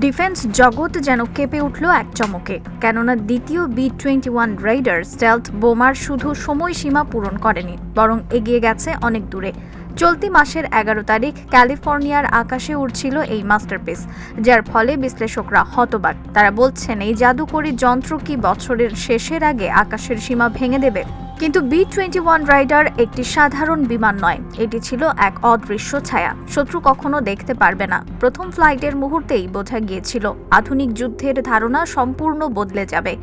Defence জগৎ যেন কেঁপে উঠল এক চমকে, কেননা দ্বিতীয় B twenty one raider stealth bomber শুধু সময়সীমা পূরণ করেনি, বরং এগিয়ে গেছে অনেক দূরে। চলতি মাসের এগারো তারিখ ক্যালিফোর্নিয়ার আকাশে উড়ছিল এই মাস্টারপিস, যার ফলে বিশ্লেষকরা হতবাক। তারা বলছেন, এই জাদুকরী যন্ত্র কি বছরের শেষের আগে আকাশের সীমা ভেঙে দেবে? কিন্তু বি টোয়েন্টি ওয়ান রাইডার একটি সাধারণ বিমান নয়। এটি ছিল এক অদৃশ্য ছায়া। শত্রু কখনো দেখতে পারবে না। প্রথম ফ্লাইটের মুহূর্তেই বোঝা গিয়েছিল, আধুনিক যুদ্ধের ধারণা সম্পূর্ণ বদলে যাবে।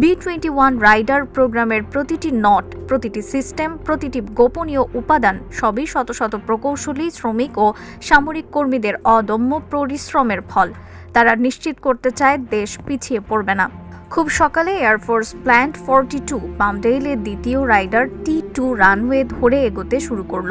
বি টোয়েন্টি ওয়ান রাইডার প্রোগ্রামের প্রতিটি নট, প্রতিটি সিস্টেম, প্রতিটি গোপনীয় উপাদান সবই শত শত প্রকৌশলী, শ্রমিক ও সামরিক কর্মীদের অদম্য পরিশ্রমের ফল। তারা নিশ্চিত করতে চায় দেশ পিছিয়ে পড়বে না। খুব সকালে air force plant forty two পামডেইলের দ্বিতীয় রাইডার টি টু রানওয়ে ধরে এগোতে শুরু করল।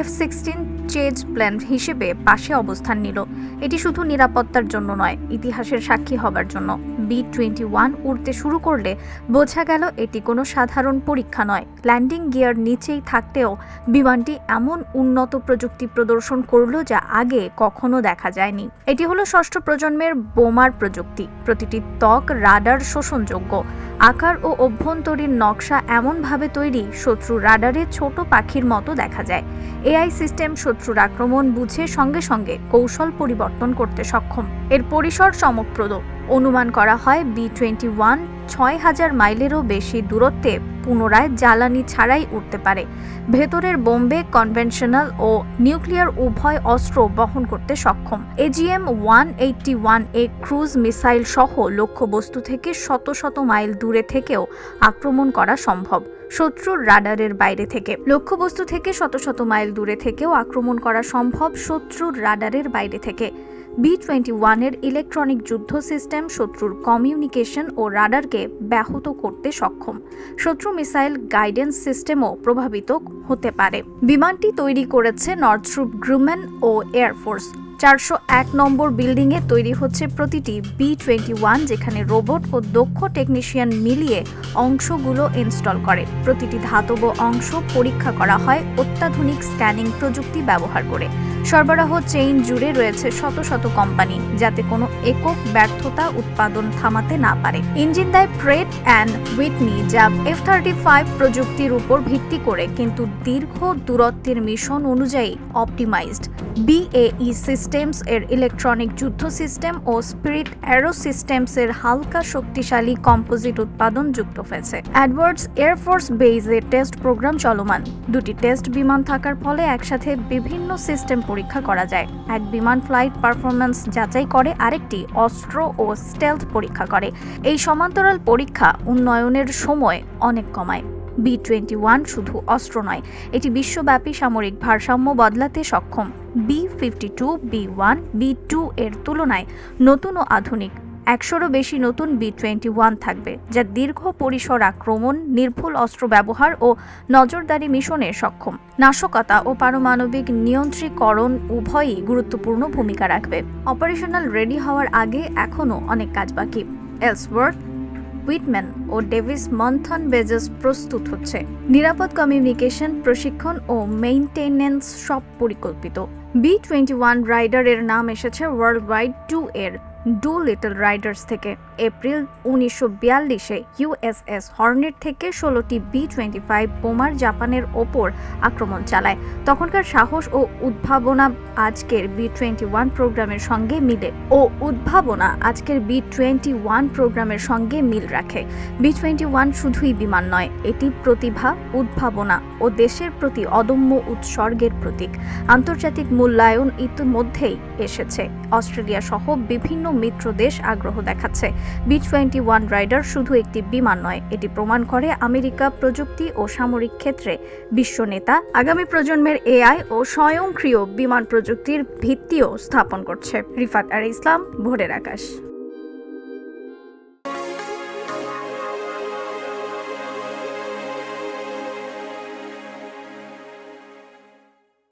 এফ সিক্সটিন চেজ প্ল্যান হিসেবে পাশে অবস্থান নিল। এটি শুধু নিরাপত্তার জন্য নয়, ইতিহাসের সাক্ষী হবার জন্য। বি টোয়েন্টি ওয়ান উড়তে শুরু করলে বোঝা গেল এটি কোনো সাধারণ পরীক্ষা নয়। ল্যান্ডিং গিয়ার নিচেই থাকতেও বিমানটি এমন উন্নত প্রযুক্তি প্রদর্শন করল যা আগে কখনো দেখা যায়নি। এটি হলো ষষ্ঠ প্রজন্মের বোমার প্রযুক্তি। প্রতিটি ত্বক, রাডার শোষণযোগ্য। আকার ও অভ্যন্তরীণ নকশা এমনভাবে তৈরি, শত্রু রাডারে ছোট পাখির মতো দেখা যায়। এআই সিস্টেম শত্রুর আক্রমণ বুঝে সঙ্গে সঙ্গে কৌশল পরিবর্তন করতে সক্ষম। এর পরিসর চমকপ্রদ অনুমান করা হয় বি টোয়েন্টি ওয়ান ছয় হাজার মাইলেরও বেশি দূরত্বে পুনরায় জ্বালানি ছাড়াই উঠতে পারে। ভেতরের বোম্বে কনভেনশনাল ও নিউক্লিয়ার উভয় অস্ত্র বহন করতে সক্ষম। AGM one eighty one A cruise missile সহ লক্ষ্যবস্তু থেকে শত শত মাইল দূরে থেকেও আক্রমণ করা সম্ভব, শত্রুর রাডারের বাইরে থেকে। লক্ষ্যবস্তু থেকে শত শত মাইল দূরে থেকেও আক্রমণ করা সম্ভব, শত্রুর রাডারের বাইরে থেকে। বি টোয়েন্টি ওয়ানের ইলেকট্রনিক যুদ্ধ সিস্টেম শত্রুর কমিউনিকেশন ও রাডারকে ব্যাহত করতে সক্ষম। শত্রু মিসাইল গাইডেন্স সিস্টেমও প্রভাবিত হতে পারে। বিমানটি তৈরি করেছে নর্থ্রুপ গ্রুমেন ও এয়ারফোর্স চারশো এক নম্বর বিল্ডিংয়ে তৈরি হচ্ছে প্রতিটি বি টোয়েন্টি ওয়ান যেখানে রোবট ও দক্ষ টেকনিশিয়ান মিলিয়ে অংশগুলো ইনস্টল করে। প্রতিটি ধাতব অংশ পরীক্ষা করা হয় অত্যাধুনিক স্ক্যানিং প্রযুক্তি ব্যবহার করে। সরবরাহ চেইন জুড়ে রয়েছে শত শত কোম্পানি যাতে কোনো একক ব্যর্থতা উৎপাদন থামাতে না পারে। ইঞ্জিন দেয় প্রেট অ্যান্ড উইটনি যা এফ থার্টি ফাইভ প্রযুক্তির উপর ভিত্তি করে, কিন্তু দীর্ঘ দূরত্বের মিশন অনুযায়ী অপটিমাইজড বিএই সিস্টেমস এর ইলেকট্রনিক যুদ্ধ সিস্টেম ও স্পিরিট অ্যারো সিস্টেমস এর হালকা শক্তিশালী কম্পোজিট উৎপাদন যুক্ত হয়েছে। অ্যাডওয়ার্ডস এয়ারফোর্স বেইজে টেস্ট প্রোগ্রাম চলমান। দুটি টেস্ট বিমান থাকার ফলে একসাথে বিভিন্ন সিস্টেম পরীক্ষা করা যায়। এক বিমান ফ্লাইট পারফরমেন্স যাচাই করে আরেকটি অস্ত্র ও স্টেলথ পরীক্ষা করে। এই সমান্তরাল পরীক্ষা উন্নয়নের সময় অনেক কমায়। বি টোয়েন্টি ওয়ান শুধু অস্ত্র নয়, এটি বিশ্বব্যাপী সামরিক ভারসাম্য বদলাতে সক্ষম। B fifty two B one B two এর তুলনায় নতুন ও আধুনিক একশোরও বেশি নতুন বি টোয়েন্টি ওয়ান থাকবে, যা দীর্ঘ পরিসর আক্রমণ, নির্ভুল অস্ত্র ব্যবহার ও নজরদারি মিশনে সক্ষম। নাশকতা ও পারমাণবিক নিয়ন্ত্রীকরণ উভয়ই গুরুত্বপূর্ণ ভূমিকা রাখবে। অপারেশনাল রেডি হওয়ার আগে এখনও অনেক কাজ বাকি। এলসওয়ার্থ, উইটম্যান ও ডেভিস মন্থন বেজেস প্রস্তুত হচ্ছে। নিরাপদ কমিউনিকেশন, প্রশিক্ষণ ও মেইনটেনেন্স সব পরিকল্পিত। বি টোয়েন্টি ওয়ান রাইডারের নাম এসেছে ওয়ার্ল্ড ওয়াইড টু এর ডু লিটল রাইডার্স থেকে এপ্রিল উনিশশো বিয়াল্লিশে ইউএসএস হর্নেট থেকে ষোলোটি বি টোয়েন্টি ফাইভ বোমার জাপানের ওপর আক্রমণ চালায়। তখনকার সাহস ও উদ্ভাবনা আজকের বি টোয়েন্টি ওয়ান প্রোগ্রামের সঙ্গে মিলে ও উদ্ভাবনা আজকের বি টোয়েন্টি ওয়ান প্রোগ্রামের সঙ্গে মিল রাখে। বি টোয়েন্টি ওয়ান শুধুই বিমান নয়, এটি প্রতিভা, উদ্ভাবনা ও দেশের প্রতি অদম্য উৎসর্গের প্রতীক। আন্তর্জাতিক মূল্যায়ন ইতিমধ্যেই এসেছে। অস্ট্রেলিয়া সহ বিভিন্ন মিত্র দেশ আগ্রহ দেখাচ্ছে। বি টোয়েন্টি ওয়ান রাইডার শুধু একটি বিমান নয়, এটি প্রমাণ করে আমেরিকা প্রযুক্তি ও সামরিক ক্ষেত্রে বিশ্ব নেতা, আগামী প্রজন্মের এআই ও স্বয়ংক্রিয় বিমান প্রযুক্তির ভিত্তিও স্থাপন করছে। রিফাত আর ইসলাম, ভোরের আকাশ।